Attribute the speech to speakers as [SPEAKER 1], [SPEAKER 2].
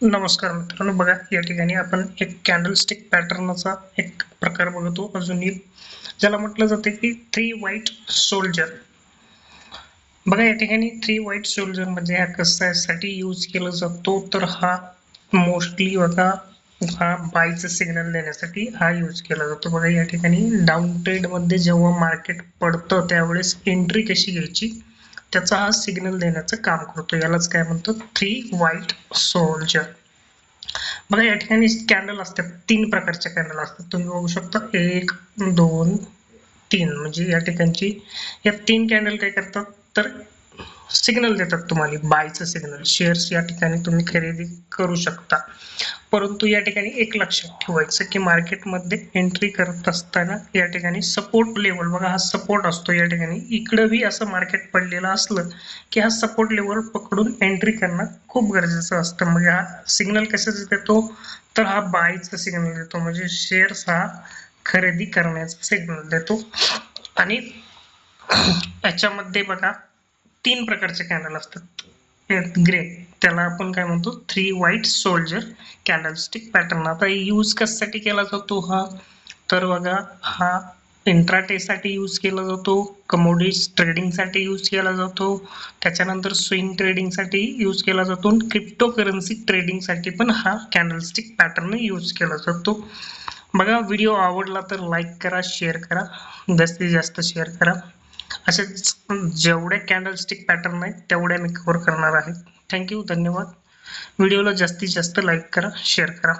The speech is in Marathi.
[SPEAKER 1] नमस्कार मित्रांनो बघा या ठिकाणी आपण एक कॅन्डलस्टिक पॅटर्नचा एक प्रकार बघतो अजून ज्याला म्हटलं जाते की थ्री व्हाईट सोल्जर बघा या ठिकाणी थ्री व्हाईट सोल्जर म्हणजे हा कशासाठी यूज केला जातो तर हा मोस्टली बघा हा बायचा सिग्नल देण्यासाठी हा यूज केला जातो. बघा या ठिकाणी डाऊन ट्रेडमध्ये जेव्हा मार्केट पडतं त्यावेळेस एंट्री कशी घ्यायची? त्याचा हा सिग्नल देण्याचं काम करतो. यालाच काय म्हणतो? थ्री व्हाईट सोल्जर बघा या ठिकाणी कॅन्डल असतात तीन प्रकारच्या कॅन्डल असतात. तुम्ही बघू शकता. एक दोन तीन. म्हणजे या ठिकाणची या तीन कॅन्डल काय करतात? तर सिग्नल देतात तुम्हाला. बायचं सिग्नल शेअर्स या ठिकाणी तुम्ही खरेदी करू शकता. परंतु या ठिकाणी एक लक्षात ठेवायचं की मार्केटमध्ये एंट्री करत असताना या ठिकाणी सपोर्ट लेवल बघा हा सपोर्ट असतो या ठिकाणी. इकडं बी असं मार्केट पडलेलं असलं की हा सपोर्ट लेवल पकडून एंट्री करणं खूप गरजेचं असतं. म्हणजे हा सिग्नल कशाचा देतो? तर हा बायचा सिग्नल देतो. म्हणजे शेअर्स हा खरेदी करण्याचा सिग्नल देतो. आणि याच्यामध्ये बघा तीन प्रकारचे कॅनल असतात. ग्रे त्याला आपण काय म्हणतो? Three white soldier candlestick pattern आता यूज कशासाठी केला जातो हा? तर बघा हा इंट्राटेसाठी यूज केला जातो कमोडिटीज ट्रेडिंगसाठी यूज केला जातो त्याच्यानंतर स्विंग ट्रेडिंगसाठी यूज केला जातो आणि क्रिप्टो करन्सी ट्रेडिंगसाठी पण हा कॅन्डलस्टिक पॅटर्न यूज केला जातो. बघा व्हिडिओ आवडला तर लाईक करा शेअर करा. जास्तीत जास्त शेअर करा. असेच जेवढे कॅन्डलस्टिक पॅटर्न आहेत तेवढ्या मी कव्हर करणार आहे. थँक्यू धन्यवाद. व्हिडिओला जास्तीत जास्त लाईक करा शेअर करा.